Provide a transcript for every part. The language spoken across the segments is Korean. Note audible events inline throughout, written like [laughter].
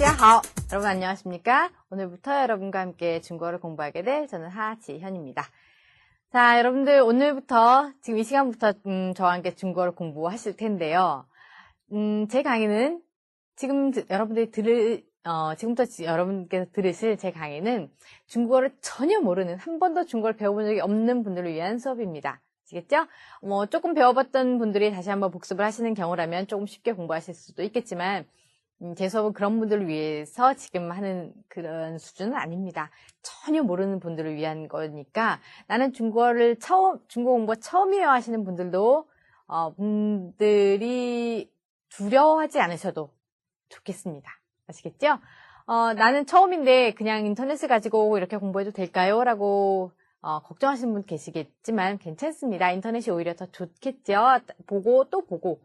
大家好. 여러분 안녕하십니까? 오늘부터 여러분과 함께 중국어를 공부하게 될 저는 하지현입니다. 자, 여러분들 오늘부터 지금 이 시간부터 음, 저와 함께 중국어를 공부하실 텐데요. 음, 제 강의는 지금 드- 여러분들이 들을 어, 지금부터 지- 여러분께서 들으실 제 강의는 중국어를 전혀 모르는 한 번도 중국어를 배워본 적이 없는 분들을 위한 수업입니다. 아시겠죠? 뭐 조금 배워봤던 분들이 다시 한번 복습을 하시는 경우라면 조금 쉽게 공부하실 수도 있겠지만 음, 제 수업은 그런 분들을 위해서 지금 하는 그런 수준은 아닙니다. 전혀 모르는 분들을 위한 거니까 나는 중국어를 처음 중국어 공부 처음이에요 하시는 분들도 어, 분들이 두려워하지 않으셔도 좋겠습니다. 아시겠죠? 어, 나는 처음인데 그냥 인터넷을 가지고 이렇게 공부해도 될까요? 라고 어, 걱정하시는 분 계시겠지만 괜찮습니다. 인터넷이 오히려 더 좋겠죠? 보고 또 보고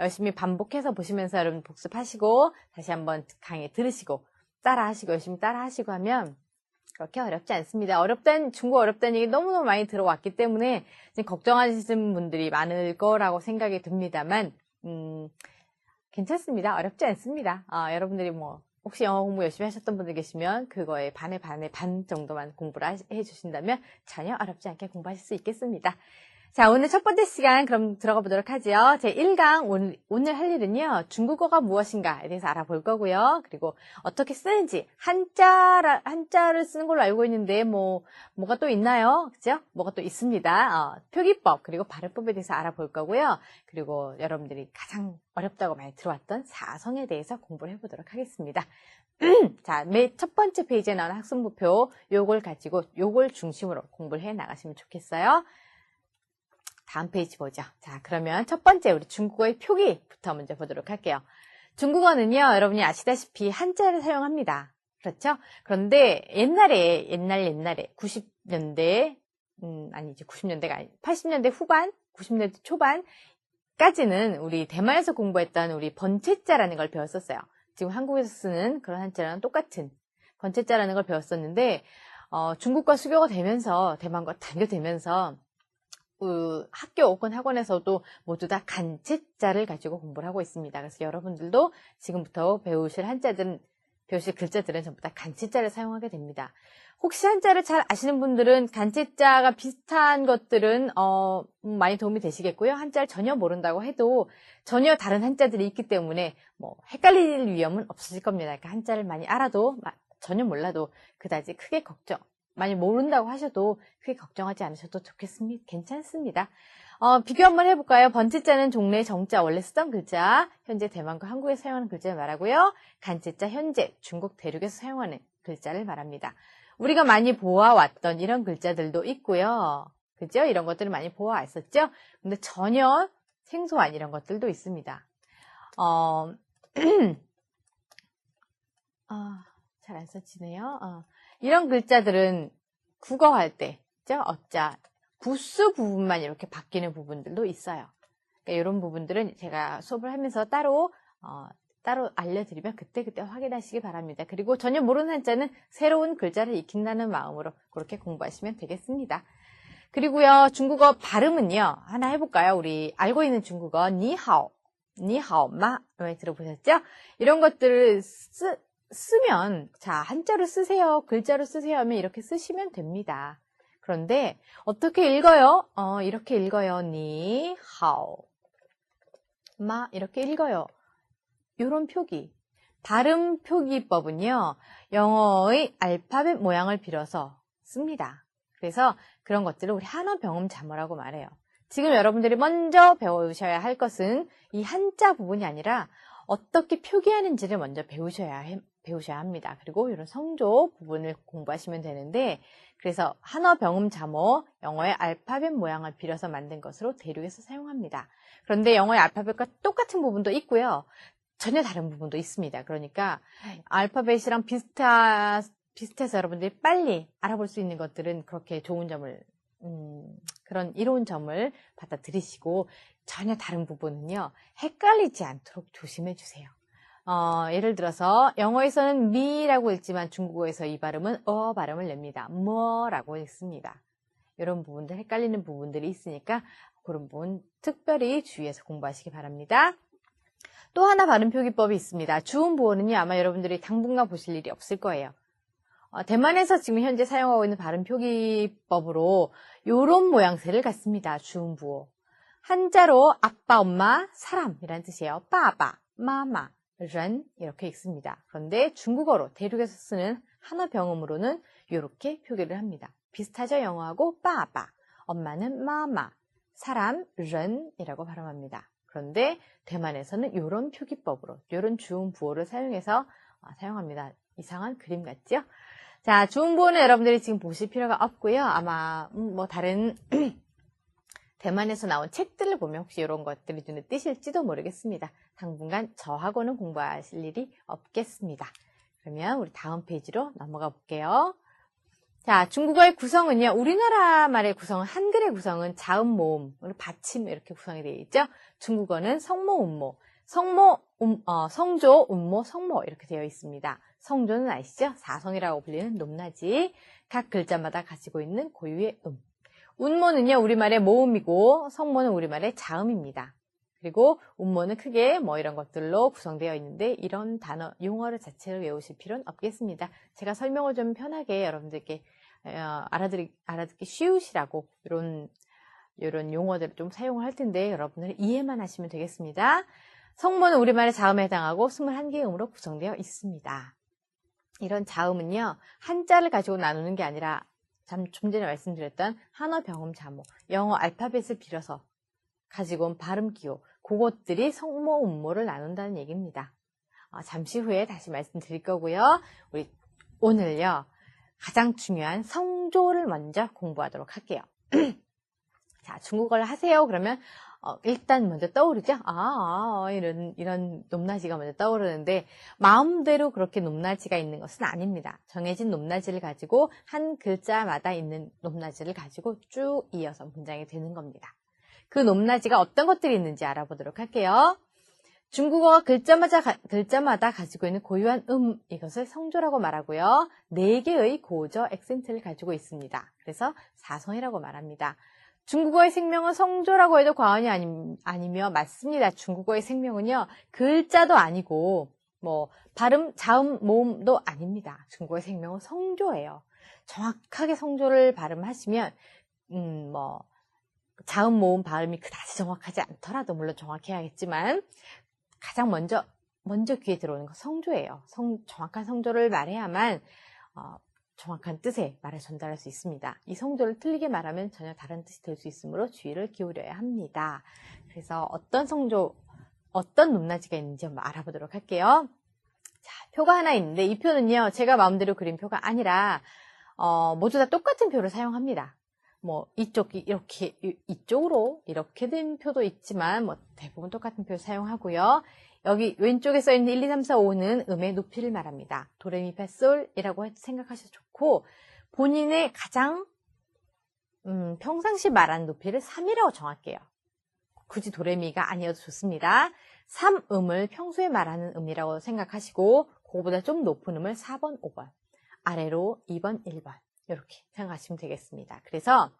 열심히 반복해서 보시면서 여러분 복습하시고 다시 한번 강의 들으시고 따라하시고 열심히 따라하시고 하면 그렇게 어렵지 않습니다. 어렵다는 중국어 어렵다는 얘기 너무너무 많이 들어왔기 때문에 걱정하시는 분들이 많을 거라고 생각이 듭니다만 음, 괜찮습니다. 어렵지 않습니다. 아, 여러분들이 뭐 혹시 영어 공부 열심히 하셨던 분들 계시면 그거에 반에 반에 반 정도만 공부를 하- 해주신다면 전혀 어렵지 않게 공부하실 수 있겠습니다. 자, 오늘 첫 번째 시간 그럼 들어가 보도록 하죠. 제 1강 오늘, 오늘 할 일은요. 중국어가 무엇인가에 대해서 알아볼 거고요. 그리고 어떻게 쓰는지 한자 한자를 쓰는 걸로 알고 있는데 뭐 뭐가 또 있나요? 그죠? 뭐가 또 있습니다. 어, 표기법 그리고 발음법에 대해서 알아볼 거고요. 그리고 여러분들이 가장 어렵다고 많이 들어왔던 사성에 대해서 공부를 해 보도록 하겠습니다. [clears throat] 자, 매첫 번째 페이지에 나오는 학습目표 요걸 가지고 요걸 중심으로 공부를 해 나가시면 좋겠어요. 다음 페이지 보죠. 자, 그러면 첫 번째 우리 중국어의 표기부터 먼저 보도록 할게요. 중국어는요, 여러분이 아시다시피 한자를 사용합니다. 그렇죠? 그런데 옛날에, 옛날 옛날에 90년대, 음, 아니지, 90년대가 아니, 80년대 후반, 90년대 초반까지는 우리 대만에서 공부했던 우리 번체자라는 걸 배웠었어요. 지금 한국에서 쓰는 그런 한자랑 똑같은 번체자라는 걸 배웠었는데, 어, 중국과 수교가 되면서, 대만과 단교되면서, 그 학교 혹은 학원에서도 모두 다 간체자를 가지고 공부를 하고 있습니다. 그래서 여러분들도 지금부터 배우실 한자들은 배우실 글자들은 전부 다 간체자를 사용하게 됩니다. 혹시 한자를 잘 아시는 분들은 간체자가 비슷한 것들은 어, 음, 많이 도움이 되시겠고요. 한자를 전혀 모른다고 해도 전혀 다른 한자들이 있기 때문에 뭐 헷갈릴 위험은 없으실 겁니다. 그러니까 한자를 많이 알아도 마- 전혀 몰라도 그다지 크게 걱정 많이 모른다고 하셔도 크게 걱정하지 않으셔도 좋겠습니다. 괜찮습니다. 어, 비교 한번 해볼까요? 번체자는 종래 정자 원래 쓰던 글자, 현재 대만과 한국에서 사용하는 글자를 말하고요. 간체자 현재 중국 대륙에서 사용하는 글자를 말합니다. 우리가 많이 보아왔던 이런 글자들도 있고요. 그죠? 이런 것들을 많이 보아왔었죠? 근데 전혀 생소한 이런 것들도 있습니다. 어, [clears throat] 아, 잘안 써지네요. 어. 이런 글자들은 국어 할 때, 그죠? 어자, 부수 부분만 이렇게 바뀌는 부분들도 있어요. 그러니까 이런 부분들은 제가 수업을 하면서 따로, 어, 따로 알려드리면 그때그때 확인하시기 바랍니다. 그리고 전혀 모르는 한자는 새로운 글자를 익힌다는 마음으로 그렇게 공부하시면 되겠습니다. 그리고요, 중국어 발음은요, 하나 해볼까요? 우리 알고 있는 중국어, 니하오, 니하오, 마, 많이 들어보셨죠? 이런 것들을 쓰, 쓰면, 자, 한자로 쓰세요, 글자로 쓰세요 하면 이렇게 쓰시면 됩니다. 그런데, 어떻게 읽어요? 어, 이렇게 읽어요. 니, 하오. 마, 이렇게 읽어요. 요런 표기. 발음 표기법은요, 영어의 알파벳 모양을 빌어서 씁니다. 그래서 그런 것들을 우리 한어 병음 자모라고 말해요. 지금 여러분들이 먼저 배우셔야 할 것은 이 한자 부분이 아니라 어떻게 표기하는지를 먼저 배우셔야 해- 배우셔야 합니다. 그리고 이런 성조 부분을 공부하시면 되는데 그래서 한어 병음 자모 영어의 알파벳 모양을 빌어서 만든 것으로 대륙에서 사용합니다. 그런데 영어의 알파벳과 똑같은 부분도 있고요. 전혀 다른 부분도 있습니다. 그러니까 알파벳이랑 비슷하, 비슷해서 여러분들이 빨리 알아볼 수 있는 것들은 그렇게 좋은 점을 음, 그런 이로운 점을 받아들이시고 전혀 다른 부분은요 헷갈리지 않도록 조심해 주세요. 어, 예를 들어서 영어에서는 미라고 읽지만 중국어에서 이 발음은 어 발음을 냅니다. 뭐라고 읽습니다. 이런 부분들 헷갈리는 부분들이 있으니까 그런 부분 특별히 주의해서 공부하시기 바랍니다. 또 하나 발음 표기법이 있습니다. 주음 보어는요, 아마 여러분들이 당분간 보실 일이 없을 거예요. 어, 대만에서 지금 현재 사용하고 있는 발음 표기법으로 요런 모양새를 갖습니다. 주음 부호. 한자로 아빠, 엄마, 사람이라는 뜻이에요. 빠바, 마마, ren 이렇게 읽습니다. 그런데 중국어로 대륙에서 쓰는 한어 병음으로는 이렇게 표기를 합니다. 비슷하죠? 영어하고 빠바, 엄마는 마마, 사람, ren이라고 발음합니다. 그런데 대만에서는 이런 표기법으로 이런 주음 부호를 사용해서 어, 사용합니다. 이상한 그림 같죠? 자, 주음 부호는 여러분들이 지금 보실 필요가 없고요. 아마 음, 뭐 다른 대만에서 나온 책들을 보면 혹시 이런 것들이 눈에 띄실지도 모르겠습니다. 당분간 저하고는 공부하실 일이 없겠습니다. 그러면 우리 다음 페이지로 넘어가 볼게요. 자, 중국어의 구성은요, 우리나라 말의 구성은, 한글의 구성은 자음, 모음, 받침 이렇게 구성이 되어 있죠. 중국어는 성모, 음모, 성모, 음, 어, 성조, 음모, 성모 이렇게 되어 있습니다. 성조는 아시죠? 사성이라고 불리는 높낮이, 각 글자마다 가지고 있는 고유의 음. 운모는요, 우리말의 모음이고, 성모는 우리말의 자음입니다. 그리고 운모는 크게 뭐 이런 것들로 구성되어 있는데 이런 단어, 용어를 자체를 외우실 필요는 없겠습니다. 제가 설명을 좀 편하게 여러분들께 어, 알아들이, 알아듣기 쉬우시라고 이런 이런 용어들을 좀 사용을 할 텐데 여러분들 이해만 하시면 되겠습니다. 성모는 우리말의 자음에 해당하고 21개의 음으로 구성되어 있습니다. 이런 자음은요, 한자를 가지고 나누는 게 아니라 좀 전에 말씀드렸던 한어 병음 자모, 영어 알파벳을 빌어서 가지고 온 발음 기호, 그것들이 성모, 음모를 나눈다는 얘기입니다. 어, 잠시 후에 다시 말씀드릴 거고요. 우리 오늘요 가장 중요한 성조를 먼저 공부하도록 할게요. [clears throat] 자, 중국어를 하세요. 그러면 어, 일단 먼저 떠오르죠? 아, 아, 이런, 이런 높낮이가 먼저 떠오르는데, 마음대로 그렇게 높낮이가 있는 것은 아닙니다. 정해진 높낮이를 가지고 한 글자마다 있는 높낮이를 가지고 쭉 이어서 문장이 되는 겁니다. 그 높낮이가 어떤 것들이 있는지 알아보도록 할게요. 중국어 글자마다, 글자마다 가지고 있는 고유한 음, 이것을 성조라고 말하고요. 네 개의 고저 액센트를 가지고 있습니다. 그래서 사성이라고 말합니다. 중국어의 생명은 성조라고 해도 과언이 아니, 아니 며 맞습니다. 중국어의 생명은요, 글자도 아니고, 뭐, 발음, 자음, 모음도 아닙니다. 중국어의 생명은 성조예요. 정확하게 성조를 발음하시면, 음, 뭐, 자음, 모음, 발음이 그다지 정확하지 않더라도 물론 정확해야겠지만 가장 먼저 먼저 귀에 들어오는 건 성조예요. 성, 정확한 성조를 말해야만 어, 정확한 뜻의 말을 전달할 수 있습니다. 이 성조를 틀리게 말하면 전혀 다른 뜻이 될 수 있으므로 주의를 기울여야 합니다. 그래서 어떤 성조, 어떤 높낮이가 있는지 한번 알아보도록 할게요. 자, 표가 하나 있는데 이 표는요, 제가 마음대로 그린 표가 아니라 어, 모두 다 똑같은 표를 사용합니다. 뭐 이쪽이 이렇게 이쪽으로 이렇게 된 표도 있지만 뭐 대부분 똑같은 표를 사용하고요. 여기 왼쪽에 써 있는 1, 2, 3, 4, 5는 음의 높이를 말합니다. 도레미파솔이라고 생각하셔도 좋고 본인의 가장 음, 평상시 말하는 높이를 3이라고 정할게요. 굳이 도레미가 아니어도 좋습니다. 3음을 평소에 말하는 음이라고 생각하시고 그거보다 좀 높은 음을 4번, 5번, 아래로 2번, 1번 이렇게 생각하시면 되겠습니다. 그래서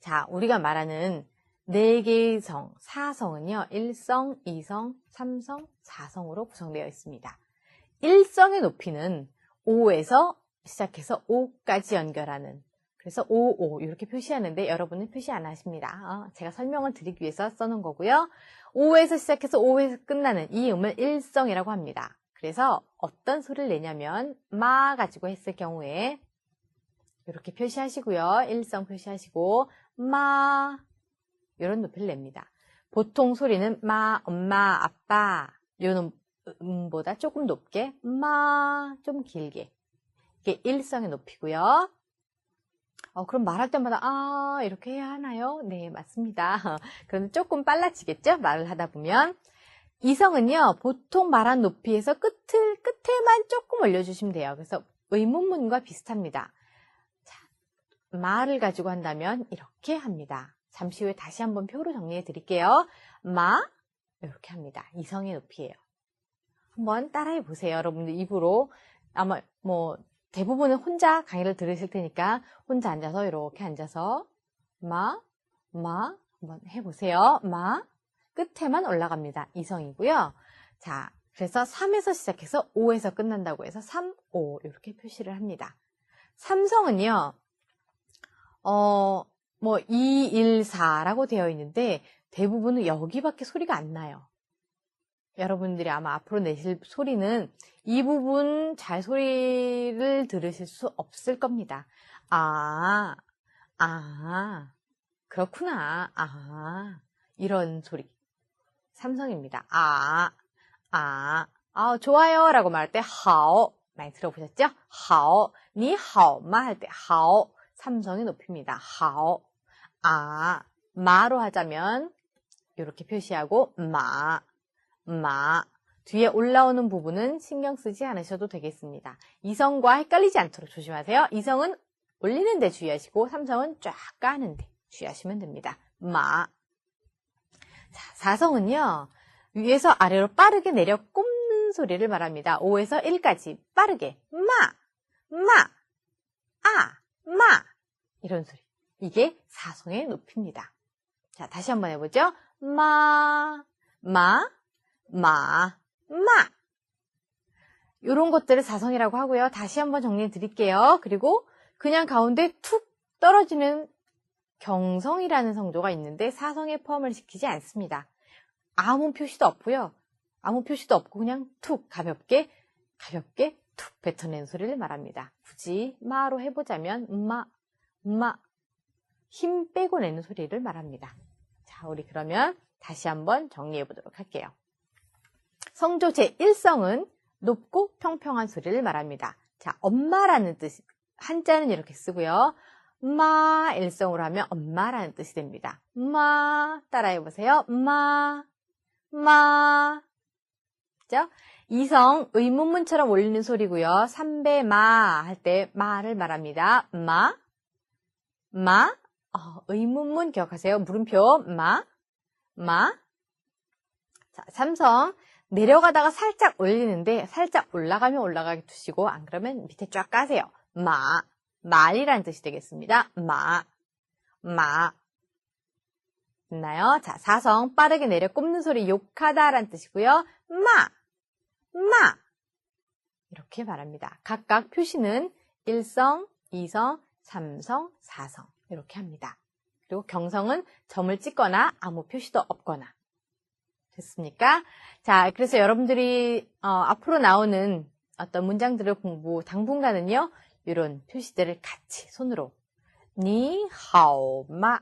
자 우리가 말하는 네 개의 성, 사성은요. 1성, 2성, 3성, 4성으로 구성되어 있습니다. 1성의 높이는 5에서 시작해서 5까지 연결하는 그래서 5, 5 이렇게 표시하는데 여러분은 표시 안 하십니다. 어, 제가 설명을 드리기 위해서 써놓은 거고요. 5에서 시작해서 5에서 끝나는 이 음을 1성이라고 합니다. 그래서 어떤 소리를 내냐면 마 가지고 했을 경우에 이렇게 표시하시고요. 일성 표시하시고 마 이런 높이를 냅니다. 보통 소리는 마, 엄마, 아빠 이런 음보다 조금 높게 마 좀 길게 이게 일성의 높이고요. 어, 그럼 말할 때마다 아 이렇게 해야 하나요? 네 맞습니다. [laughs] 그럼 조금 빨라지겠죠? 말을 하다 보면 이성은요 보통 말한 높이에서 끝을 끝에만 조금 올려주시면 돼요. 그래서 의문문과 비슷합니다. 마를 가지고 한다면 이렇게 합니다. 잠시 후에 다시 한번 표로 정리해 드릴게요. 마 이렇게 합니다. 이성의 높이에요. 한번 따라해 보세요. 여러분들 입으로 아마 뭐 대부분은 혼자 강의를 들으실 테니까 혼자 앉아서 이렇게 앉아서 마, 마 한번 해보세요. 마 끝에만 올라갑니다. 이성이고요. 자, 그래서 3에서 시작해서 5에서 끝난다고 해서 3, 5 이렇게 표시를 합니다. 삼성은요. 어, 뭐 2, 1, 4라고 되어 있는데 대부분은 여기밖에 소리가 안 나요. 여러분들이 아마 앞으로 내실 소리는 이 부분 잘 소리를 들으실 수 없을 겁니다. 아, 아, 그렇구나. 아, 이런 소리. 삼성입니다. 아, 아, 아, 좋아요. 라고 말할 때, 하오. 많이 들어보셨죠? 하오. 니 하오마 할 때, 하오. 삼성의 높입니다. 하오. 아, 마로 하자면, 이렇게 표시하고, 마, 마. 뒤에 올라오는 부분은 신경 쓰지 않으셔도 되겠습니다. 이성과 헷갈리지 않도록 조심하세요. 이성은 올리는 데 주의하시고, 삼성은 쫙 까는 데 주의하시면 됩니다. 마. 자, 사성은요, 위에서 아래로 빠르게 내려 꼽는 소리를 말합니다. 5에서 1까지 빠르게 마, 마, 아, 마 이런 소리. 이게 사성의 높이입니다. 자, 다시 한번 해보죠. 마, 마, 마, 마. 이런 것들을 사성이라고 하고요. 다시 한번 정리해 드릴게요. 그리고 그냥 가운데 툭 떨어지는 경성이라는 성조가 있는데 사성에 포함을 시키지 않습니다. 아무 표시도 없고요. 아무 표시도 없고 그냥 툭 가볍게 가볍게 툭 뱉어낸 소리를 말합니다. 굳이 마로 해보자면 마, 마, 힘 빼고 내는 소리를 말합니다. 자, 우리 그러면 다시 한번 정리해 보도록 할게요. 성조 제1성은 높고 평평한 소리를 말합니다. 자, 엄마라는 뜻, 한자는 이렇게 쓰고요. 마 일성으로 하면 엄마라는 뜻이 됩니다. 마 따라해 보세요. 마, 마. 그죠? 이성 의문문처럼 올리는 소리고요. 삼배 마 할 때 마를 말합니다. 마, 마. 어, 의문문 기억하세요. 물음표 마, 마. 자, 삼성 내려가다가 살짝 올리는데 살짝 올라가면 올라가게 두시고 안 그러면 밑에 쫙 까세요. 마. 말이라는 뜻이 되겠습니다. 마, 마. 됐나요? 자, 사성 빠르게 내려 꼽는 소리 욕하다라는 뜻이고요. 마, 마. 이렇게 말합니다. 각각 표시는 1성, 2성, 3성, 4성 이렇게 합니다. 그리고 경성은 점을 찍거나 아무 표시도 없거나 됐습니까? 자, 그래서 여러분들이 어, 앞으로 나오는 어떤 문장들을 공부 당분간은요. 이런 표시들을 같이 손으로 니, 하오, 마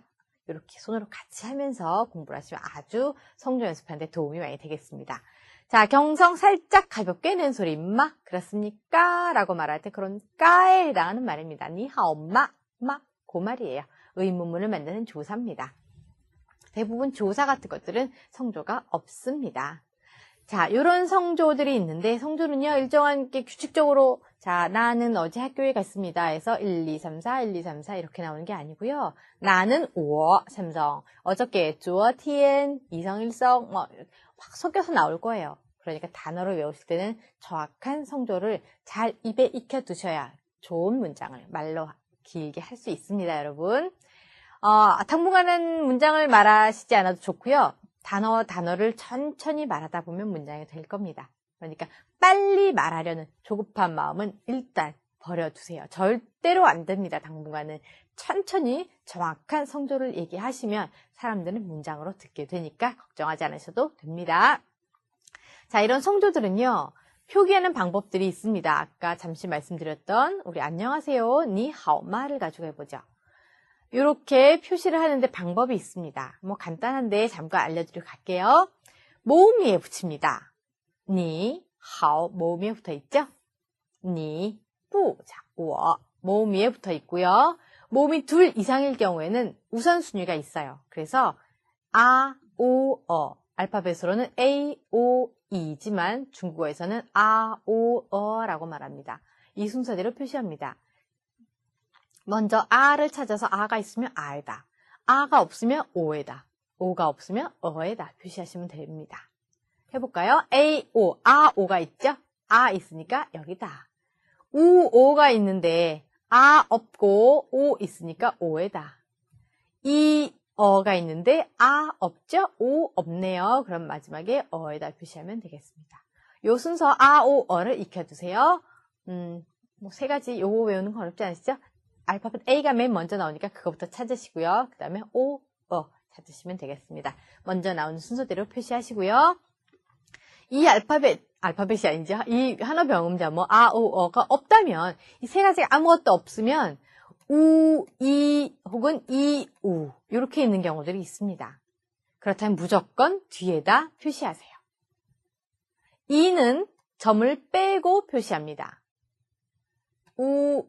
이렇게 손으로 같이 하면서 공부를 하시면 아주 성조 연습하는데 도움이 많이 되겠습니다. 자, 경성 살짝 가볍게 낸 소리, 마 그렇습니까? 라고 말할 때 그런 까에 해당하는 말입니다. 니, 하오, 마, 마, 그 말이에요. 의문문을 만드는 조사입니다. 대부분 조사 같은 것들은 성조가 없습니다. 자, 이런 성조들이 있는데 성조는요 일정한 게 규칙적으로 자 나는 어제 학교에 갔습니다. 해서 1, 2, 3, 4, 1, 2, 3, 4 이렇게 나오는 게 아니고요. 나는 5, 삼성 어저께 주어, tn, 이성, 일성 뭐 확 섞여서 나올 거예요. 그러니까 단어를 외우실 때는 정확한 성조를 잘 입에 익혀 두셔야 좋은 문장을 말로 길게 할 수 있습니다, 여러분. 어, 당분간은 문장을 말하시지 않아도 좋고요. 단어 단어를 천천히 말하다 보면 문장이 될 겁니다. 그러니까 빨리 말하려는 조급한 마음은 일단 버려두세요. 절대로 안 됩니다. 당분간은 천천히 정확한 성조를 얘기하시면 사람들은 문장으로 듣게 되니까 걱정하지 않으셔도 됩니다. 자, 이런 성조들은요. 표기하는 방법들이 있습니다. 아까 잠시 말씀드렸던 우리 안녕하세요, 니하오마를 가지고 해보죠. 이렇게 표시를 하는데 방법이 있습니다. 뭐 간단한데 잠깐 알려드리고 갈게요. 모음 위에 붙입니다. 니, 하오, 모음 위에 붙어 있죠? 니, 뿌, 자, 워, 모음 위에 붙어 있고요. 모음이 둘 이상일 경우에는 우선순위가 있어요. 그래서 아, 오, 어. 알파벳으로는 A, O, E지만 중국어에서는 아, 오, 어라고 말합니다. 이 순서대로 표시합니다. 먼저 아를 찾아서 아가 있으면 아에다. 아가 없으면 오에다. 오가 없으면 어에다 표시하시면 됩니다. 해볼까요? A, O, 아, 오가 있죠? 아 있으니까 여기다. 우, 오가 있는데 아 없고 오 있으니까 오에다. 이, 어가 있는데 아 없죠? 오 없네요. 그럼 마지막에 어에다 표시하면 되겠습니다. 요 순서 아, 오, 어를 익혀두세요. 음, 뭐 세 가지 요거 외우는 건 어렵지 않으시죠? 알파벳 A가 맨 먼저 나오니까 그거부터 찾으시고요. 그 다음에 오, 어 찾으시면 되겠습니다. 먼저 나오는 순서대로 표시하시고요. 이 알파벳, 알파벳이 아니죠. 이 한어 병음자, 뭐, 아, 오, 어가 없다면, 이 세 가지가 아무것도 없으면, 우, 이, 혹은 이, 우, 이렇게 있는 경우들이 있습니다. 그렇다면 무조건 뒤에다 표시하세요. 이는 점을 빼고 표시합니다. 우,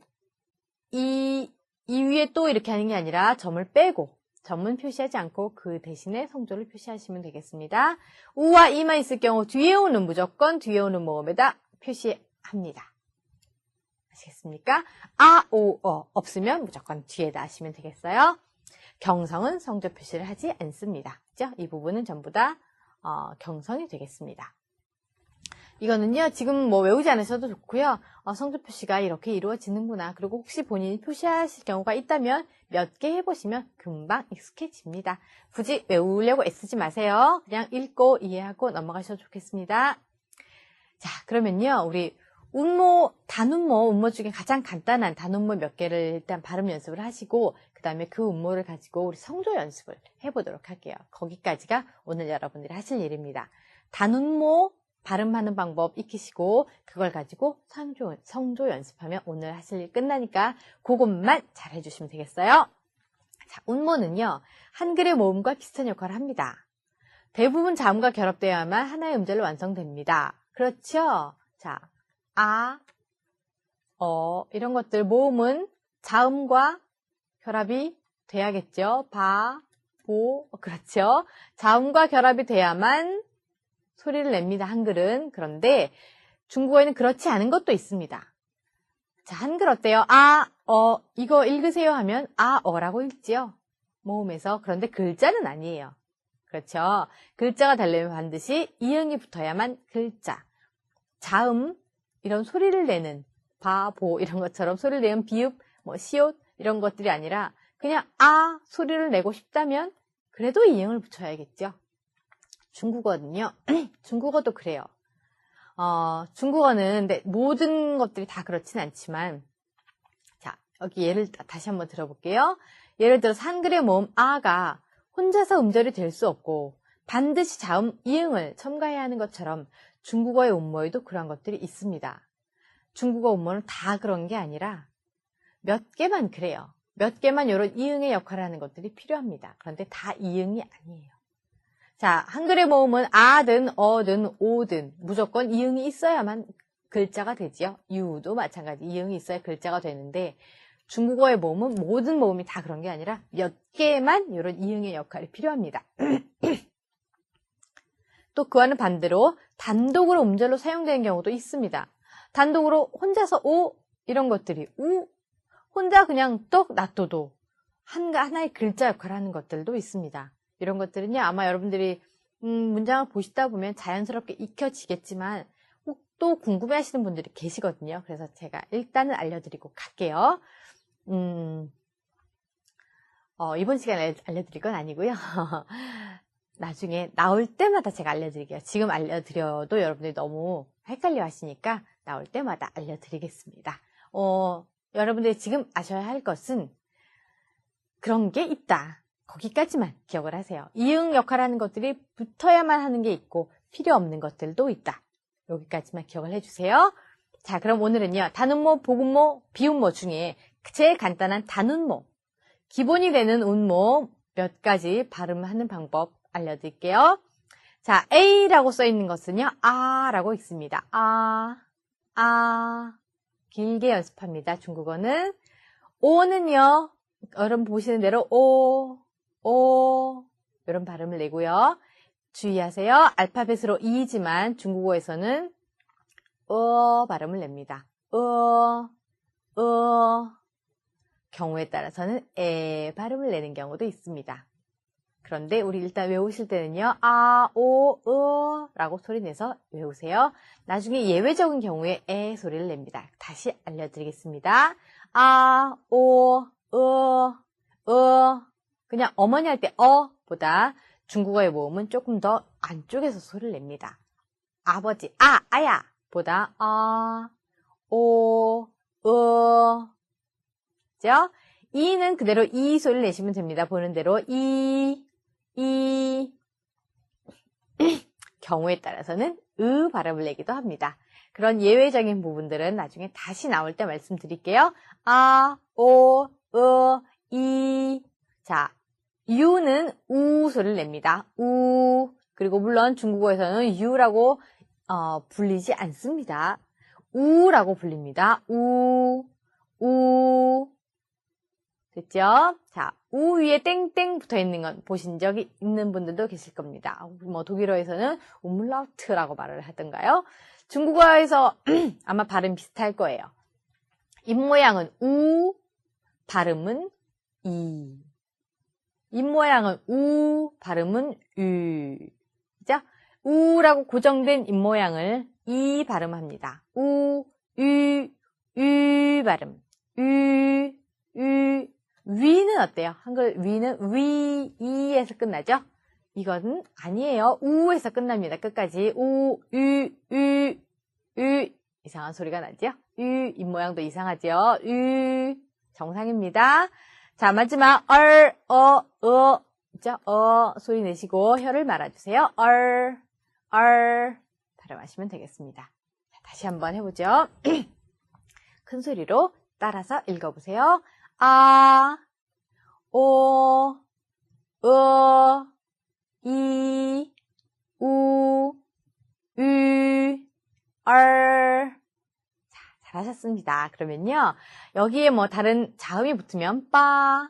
이, 이 위에 또 이렇게 하는 게 아니라 점을 빼고, 점은 표시하지 않고 그 대신에 성조를 표시하시면 되겠습니다. 우와 이만 있을 경우 뒤에 오는 무조건 뒤에 오는 모음에다 표시합니다. 아시겠습니까? 아, 오, 어 없으면 무조건 뒤에다 하시면 되겠어요. 경성은 성조 표시를 하지 않습니다. 그죠? 이 부분은 전부 다 어, 경성이 되겠습니다. 이거는요, 지금 뭐 외우지 않으셔도 좋고요. 어, 성조 표시가 이렇게 이루어지는구나. 그리고 혹시 본인이 표시하실 경우가 있다면 몇 개 해보시면 금방 익숙해집니다. 굳이 외우려고 애쓰지 마세요. 그냥 읽고 이해하고 넘어가셔도 좋겠습니다. 자, 그러면요, 우리 운모, 단운모, 운모 중에 가장 간단한 단운모 몇 개를 일단 발음 연습을 하시고, 그 다음에 그 운모를 가지고 우리 성조 연습을 해보도록 할게요. 거기까지가 오늘 여러분들이 하실 일입니다. 단운모, 발음하는 방법 익히시고 그걸 가지고 성조, 성조 연습하면 오늘 하실 일 끝나니까 그것만 잘 해주시면 되겠어요. 자, 운모는요. 한글의 모음과 비슷한 역할을 합니다. 대부분 자음과 결합되어야만 하나의 음절로 완성됩니다. 그렇죠? 자, 아, 어 이런 것들 모음은 자음과 결합이 돼야겠죠. 바, 보, 그렇죠. 자음과 결합이 돼야만 소리를 냅니다, 한글은. 그런데 중국어에는 그렇지 않은 것도 있습니다. 자, 한글 어때요? 아, 어, 이거 읽으세요 하면 아, 어라고 읽지요. 모음에서. 그런데 글자는 아니에요. 그렇죠. 글자가 되려면 반드시 이응이 붙어야만 글자. 자음, 이런 소리를 내는 바, 보 이런 것처럼 소리를 내는 비읍, 뭐 시옷 이런 것들이 아니라 그냥 아 소리를 내고 싶다면 그래도 이응을 붙여야겠죠. 중국어는요. [clears throat] 중국어도 그래요. 어, 중국어는 모든 것들이 다 그렇진 않지만 자, 여기 예를 다시 한번 들어볼게요. 예를 들어서 한글의 모음 아가 혼자서 음절이 될 수 없고 반드시 자음 이응을 첨가해야 하는 것처럼 중국어의 음모에도 그런 것들이 있습니다. 중국어 음모는 다 그런 게 아니라 몇 개만 그래요. 몇 개만 이런 이응의 역할을 하는 것들이 필요합니다. 그런데 다 이응이 아니에요. 자, 한글의 모음은 아든 어든 오든 무조건 이응이 있어야만 글자가 되지요. 유도 마찬가지 이응이 있어야 글자가 되는데 중국어의 모음은 모든 모음이 다 그런 게 아니라 몇 개만 이런 이응의 역할이 필요합니다. [clears throat] 또 그와는 반대로 단독으로 음절로 사용되는 경우도 있습니다. 단독으로 혼자서 오 이런 것들이 우 혼자 그냥 떡 놔둬도 한, 하나의 글자 역할을 하는 것들도 있습니다. 이런 것들은요, 아마 여러분들이 음, 문장을 보시다 보면 자연스럽게 익혀지겠지만 또 궁금해 하시는 분들이 계시거든요. 그래서 제가 일단은 알려드리고 갈게요. 음, 어, 이번 시간에 알려드릴 건 아니고요. [laughs] 나중에 나올 때마다 제가 알려드릴게요. 지금 알려드려도 여러분들이 너무 헷갈려 하시니까 나올 때마다 알려드리겠습니다. 어, 여러분들이 지금 아셔야 할 것은 그런 게 있다. 거기까지만 기억을 하세요. 이응 역할하는 것들이 붙어야만 하는 게 있고 필요 없는 것들도 있다. 여기까지만 기억을 해주세요. 자, 그럼 오늘은요. 단운모, 복운모, 비운모 중에 제일 간단한 단운모, 기본이 되는 운모 몇 가지 발음하는 방법 알려드릴게요. 자, A라고 써 있는 것은요. 아라고 있습니다. 아, 아. 길게 연습합니다. 중국어는. 오는요. 여러분 보시는 대로 오, 오 이런 발음을 내고요. 주의하세요. 알파벳으로 이지만 중국어에서는 어 발음을 냅니다. 어, 어 경우에 따라서는 에 발음을 내는 경우도 있습니다. 그런데 우리 일단 외우실 때는요. 아, 오, 으 라고 소리 내서 외우세요. 나중에 예외적인 경우에 에 소리를 냅니다. 다시 알려드리겠습니다. 아, 오, 으, 으 그냥 어머니 할 때 어보다 중국어의 모음은 조금 더 안쪽에서 소리를 냅니다. 아버지, 아, 아야 보다 아, 오, 어. 죠? 이는 그대로 이 소리를 내시면 됩니다. 보는 대로 이, 이. [clears throat] 경우에 따라서는 으 발음을 내기도 합니다. 그런 예외적인 부분들은 나중에 다시 나올 때 말씀드릴게요. 아, 오, 어, 이. 자, 유는 우 소리를 냅니다. 우. 그리고 물론 중국어에서는 유라고 어, 불리지 않습니다. 우라고 불립니다. 우, 우. 됐죠? 자, 우 위에 땡땡 붙어 있는 건 보신 적이 있는 분들도 계실 겁니다. 뭐 독일어에서는 우물라우트라고 말을 하던가요? 중국어에서 [clears throat] 아마 발음 비슷할 거예요. 입 모양은 우, 발음은 이. 입 모양은 우, 발음은 유. 그죠? 우라고 고정된 입 모양을 이 발음합니다. 우, 유, 유 발음. 유, 유. 위는 어때요? 한글 위는 위, 이에서 끝나죠? 이건 아니에요. 우에서 끝납니다. 끝까지. 우, 유, 유, 유. 이상한 소리가 나죠? 유, 입 모양도 이상하죠? 유. 정상입니다. 자, 마지막, 얼, 어, 어. 있죠? 어, 소리 내시고 혀를 말아주세요. 얼, 얼. 발음하시면 되겠습니다. 자, 다시 한번 해보죠. [clears throat] 큰 소리로 따라서 읽어보세요. 아, 오, 어, 잘하셨습니다. 그러면요. 여기에 뭐 다른 자음이 붙으면 빠,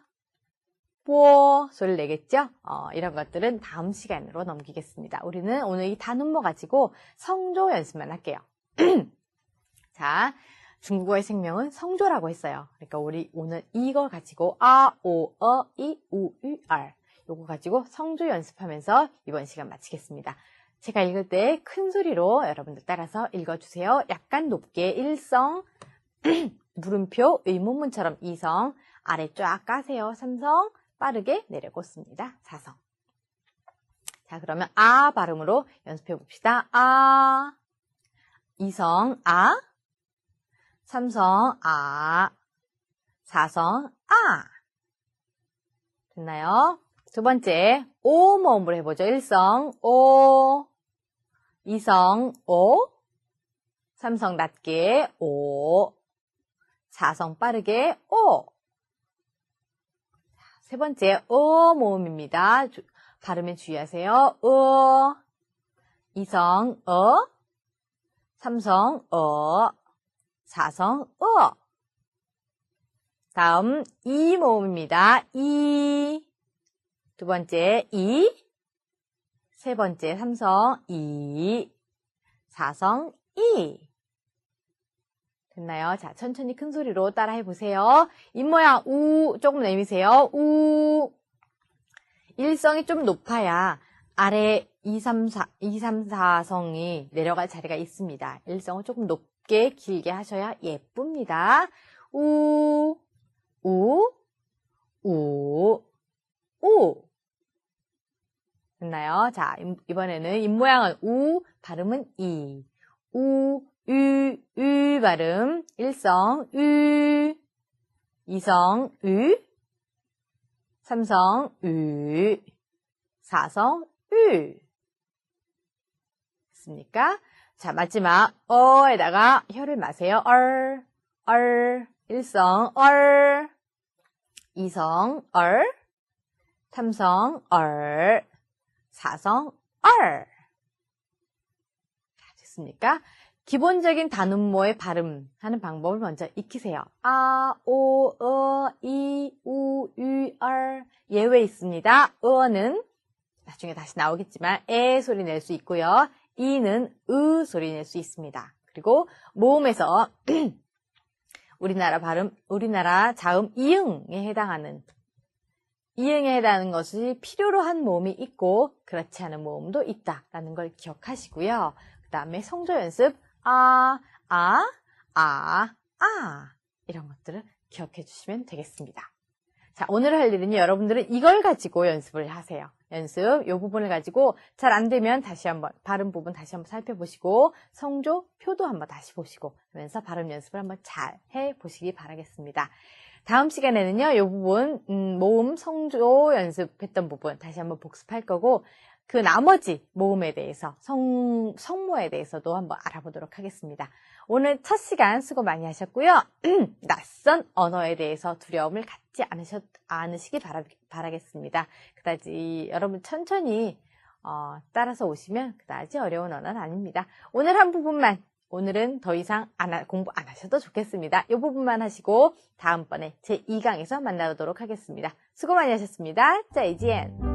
뽀 소리를 내겠죠? 어, 이런 것들은 다음 시간으로 넘기겠습니다. 우리는 오늘 이 단음모 가지고 성조 연습만 할게요. [clears throat] 자, 중국어의 생명은 성조라고 했어요. 그러니까 우리 오늘 이거 가지고 아, 오, 어, 이, 우, 유, 알 요거 가지고 성조 연습하면서 이번 시간 마치겠습니다. 제가 읽을 때 큰 소리로 여러분들 따라서 읽어주세요. 약간 높게 일성, [clears throat] 물음표, 의문문처럼 이성, 아래 쫙 까세요. 삼성, 빠르게 내려꽂습니다. 사성. 자, 그러면 아 발음으로 연습해 봅시다. 아, 이성, 아, 삼성, 아, 사성, 아. 됐나요? 두 번째, 오 모음으로 해보죠. 일성, 오, 이성, 오, 삼성 낮게, 오, 사성 빠르게, 오. 세 번째, 어 모음입니다. 주, 발음에 주의하세요. 어, 이성, 어, 삼성, 어, 사성, 어. 다음, 이 모음입니다. 이. 두 번째, 이. 세 번째, 삼성, 이. 사성, 이. 됐나요? 자, 천천히 큰 소리로 따라해 보세요. 입모양 우 조금 내미세요. 우. 일성이 좀 높아야 아래 2, 3, 4, 2, 3, 4성이 내려갈 자리가 있습니다. 일성을 조금 높게 길게 하셔야 예쁩니다. 우, 우, 우, 우. 됐나요? 자, 이번에는 입모양은 우, 발음은 이. 우, 유, 유 발음. 일성, 유. 이성, 유. 삼성, 유. 사성, 유. 됐습니까? 자, 마지막, 어에다가 혀를 마세요. 얼, 얼. 일성, 얼. 이성, 얼. 삼성, 얼. 사성, 얼. 자, 됐습니까? 기본적인 단음모의 발음하는 방법을 먼저 익히세요. 아, 오, 어, 이, 우, 유, 얼. 예외 있습니다. 어는 나중에 다시 나오겠지만 에 소리 낼 수 있고요. 이는 으 소리 낼 수 있습니다. 그리고 모음에서 [clears throat] 우리나라 발음, 우리나라 자음 이응에 해당하는 해당하는 것이 필요로 한 모음이 있고 그렇지 않은 모음도 있다라는 걸 기억하시고요. 그 다음에 성조 연습 아, 아, 아, 아 이런 것들을 기억해 주시면 되겠습니다. 자, 오늘 할 일은요, 여러분들은 이걸 가지고 연습을 하세요. 연습, 이 부분을 가지고 잘 안 되면 다시 한번, 발음 부분 다시 한번 살펴보시고, 성조, 표도 한번 다시 보시고, 하면서 발음 연습을 한번 잘 해 보시기 바라겠습니다. 다음 시간에는요, 이 부분, 음, 모음, 성조 연습했던 부분 다시 한번 복습할 거고, 그 나머지 모음에 대해서, 성, 성모에 대해서도 한번 알아보도록 하겠습니다. 오늘 첫 시간 수고 많이 하셨고요. [clears throat] 낯선 언어에 대해서 두려움을 갖지 않으셨, 않으시기 바라, 바라겠습니다. 그다지 여러분 천천히 어, 따라서 오시면 그다지 어려운 언어는 아닙니다. 오늘 한 부분만 오늘은 더 이상 안 하- 공부 안 하셔도 좋겠습니다. 이 부분만 하시고 다음번에 제 2강에서 만나도록 하겠습니다. 수고 많이 하셨습니다. 자, 이지엔.